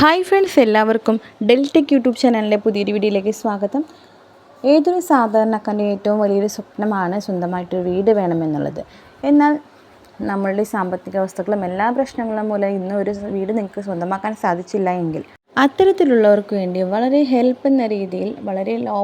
Hi friends എല്ലാവർക്കും Deltech YouTube ചാനലിലെ പുതിയൊരു വീഡിയോയിലേക്ക് സ്വാഗതം. ഏതൊരു സാധാരണക്കാരന്റെ ഏറ്റവും വലിയൊരു സ്വപ്നമാണ് സ്വന്തമായിട്ടൊരു വീട് വേണമെന്നുള്ളത്? എന്നാൽ നമ്മളുടെ സാമ്പത്തിക അവസ്ഥകളും എല്ലാ പ്രശ്നങ്ങളും മൂലം ഇന്ന് ഒരു വീട് നിങ്ങൾക്ക് സ്വന്തമാക്കാൻ സാധിച്ചില്ല എങ്കിൽ അത്തരത്തിലുള്ളവർക്ക് വേണ്ടി വളരെ ഹെൽപ്പ് എന്ന രീതിയിൽ വളരെ ലോ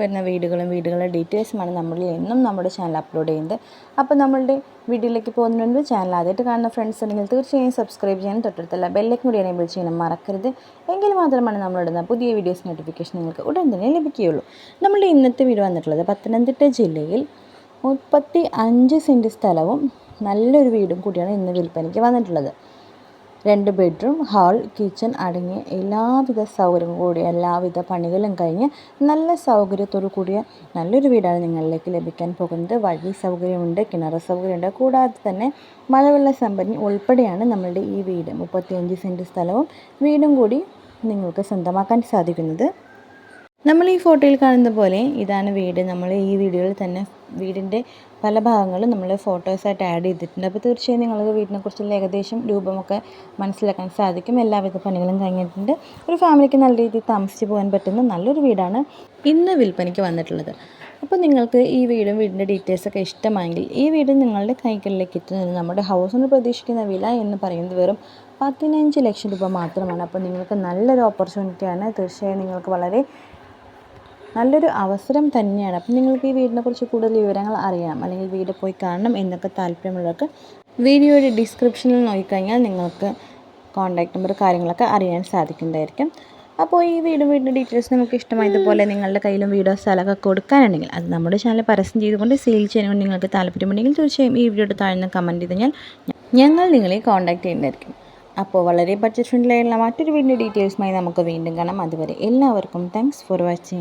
വരുന്ന വീടുകളും വീടുകളുടെ ഡീറ്റെയിൽസുമാണ് നമ്മൾ എന്നും നമ്മുടെ ചാനൽ അപ്ലോഡ് ചെയ്യുന്നത്. അപ്പോൾ നമ്മളുടെ വീഡിയോയിലേക്ക് പോകുന്നതിന് മുൻപ് ചാനൽ ആദ്യമായിട്ട് കാണുന്ന ഫ്രണ്ട്സ് ഉണ്ടെങ്കിൽ തീർച്ചയായും സബ്സ്ക്രൈബ് ചെയ്യാനും തൊട്ടടുത്തുള്ള ബെല്ലൈക്കും കൂടി എനേബിൾ ചെയ്യാനും മറക്കരുത്. എങ്കിൽ മാത്രമാണ് നമ്മളിടുന്ന പുതിയ വീഡിയോസ് നോട്ടിഫിക്കേഷൻ നിങ്ങൾക്ക് ഉടൻ തന്നെ ലഭിക്കുകയുള്ളൂ. നമ്മുടെ ഇന്നത്തെ വീട് വന്നിട്ടുള്ളത് പത്തനംതിട്ട ജില്ലയിൽ മുപ്പത്തി അഞ്ച് സെന്റ് സ്ഥലവും നല്ലൊരു വീടും കൂടിയാണ് ഇന്ന് വിൽപ്പനയ്ക്ക് വന്നിട്ടുള്ളത്. രണ്ട് ബെഡ്റൂം ഹാൾ കിച്ചൺ അടങ്ങിയ എല്ലാവിധ സൗകര്യവും കൂടി എല്ലാവിധ പണികളും കഴിഞ്ഞ് നല്ല സൗകര്യത്തോടു കൂടിയ നല്ലൊരു വീടാണ് നിങ്ങളിലേക്ക് ലഭിക്കാൻ പോകുന്നത്. വഴി സൗകര്യമുണ്ട് കിണർ സൗകര്യമുണ്ട്. കൂടാതെ തന്നെ മഴവെള്ള സംഭരണി ഉൾപ്പെടെയാണ് നമ്മളുടെ ഈ വീട്. മുപ്പത്തിയഞ്ച് സെന്റ് സ്ഥലവും വീടും കൂടി നിങ്ങൾക്ക് സ്വന്തമാക്കാൻ സാധിക്കുന്നത്. നമ്മൾ ഈ ഫോട്ടോയിൽ കാണുന്ന പോലെ ഇതാണ് വീട്. നമ്മൾ ഈ വീഡിയോയിൽ തന്നെ വീടിന്റെ പല ഭാഗങ്ങളും നമ്മൾ ഫോട്ടോസായിട്ട് ആഡ് ചെയ്തിട്ടുണ്ട്. അപ്പോൾ തീർച്ചയായും നിങ്ങൾക്ക് വീടിനെക്കുറിച്ചുള്ള ഏകദേശം രൂപമൊക്കെ മനസ്സിലാക്കാൻ സാധിക്കും. എല്ലാവിധ പണികളും കഴിഞ്ഞിട്ടുണ്ട്. ഒരു ഫാമിലിക്ക് നല്ല രീതിയിൽ താമസിച്ച് പോകാൻ പറ്റുന്ന നല്ലൊരു വീടാണ് ഇന്ന് വിൽപ്പനയ്ക്ക് വന്നിട്ടുള്ളത്. അപ്പോൾ നിങ്ങൾക്ക് ഈ വീടും വീടിന്റെ ഡീറ്റെയിൽസൊക്കെ ഇഷ്ടമായെങ്കിൽ ഈ വീട് നിങ്ങളുടെ കൈകളിലേക്ക് എത്തുന്നതിന് നമ്മുടെ ഹൗസിന് പ്രതീക്ഷിക്കുന്ന വില എന്ന് പറയുന്നത് വെറും പതിനഞ്ച് ലക്ഷം രൂപ മാത്രമാണ്. അപ്പോൾ നിങ്ങൾക്ക് നല്ലൊരു ഓപ്പർച്യൂണിറ്റിയാണ് തീർച്ചയായും നിങ്ങൾക്ക് വളരെ നല്ലൊരു അവസരം തന്നെയാണ്. അപ്പം നിങ്ങൾക്ക് ഈ വീടിനെക്കുറിച്ച് കൂടുതൽ വിവരങ്ങൾ അറിയാം. അല്ലെങ്കിൽ വീട് പോയി കാണണം എന്നൊക്കെ താല്പര്യമുള്ളവർക്ക് വീഡിയോയുടെ ഡിസ്ക്രിപ്ഷനിൽ നോക്കിക്കഴിഞ്ഞാൽ നിങ്ങൾക്ക് കോൺടാക്ട് നമ്പർ കാര്യങ്ങളൊക്കെ അറിയാൻ സാധിക്കുന്നതായിരിക്കും. അപ്പോൾ ഈ വീടും വീടിന്റെ ഡീറ്റെയിൽസ് നിങ്ങൾക്ക് ഇഷ്ടമായതുപോലെ നിങ്ങളുടെ കയ്യിലും വീടോ സ്ഥലമൊക്കെ കൊടുക്കാനുണ്ടെങ്കിൽ അത് നമ്മുടെ ചാനൽ പരസ്യം ചെയ്തുകൊണ്ട് സെയിൽ ചെയ്യാൻ നിങ്ങൾക്ക് താല്പര്യമുണ്ടെങ്കിൽ തീർച്ചയായും ഈ വീഡിയോയുടെ താഴ്ന്ന് കമന്റ് ചെയ്ത് ഞാൻ ഞങ്ങൾ നിങ്ങളെ കോൺടാക്ട് ചെയ്യുന്നതായിരിക്കും. അപ്പോൾ വളരെ ബഡ്ജറ്റ് ഫ്രണ്ട്ലി ആയിട്ടുള്ള മറ്റൊരു വീടിന്റെ ഡീറ്റെയിൽസുമായി നമുക്ക് വീണ്ടും കാണാം. അതുവരെ എല്ലാവർക്കും താങ്ക്സ് ഫോർ വാച്ചിങ്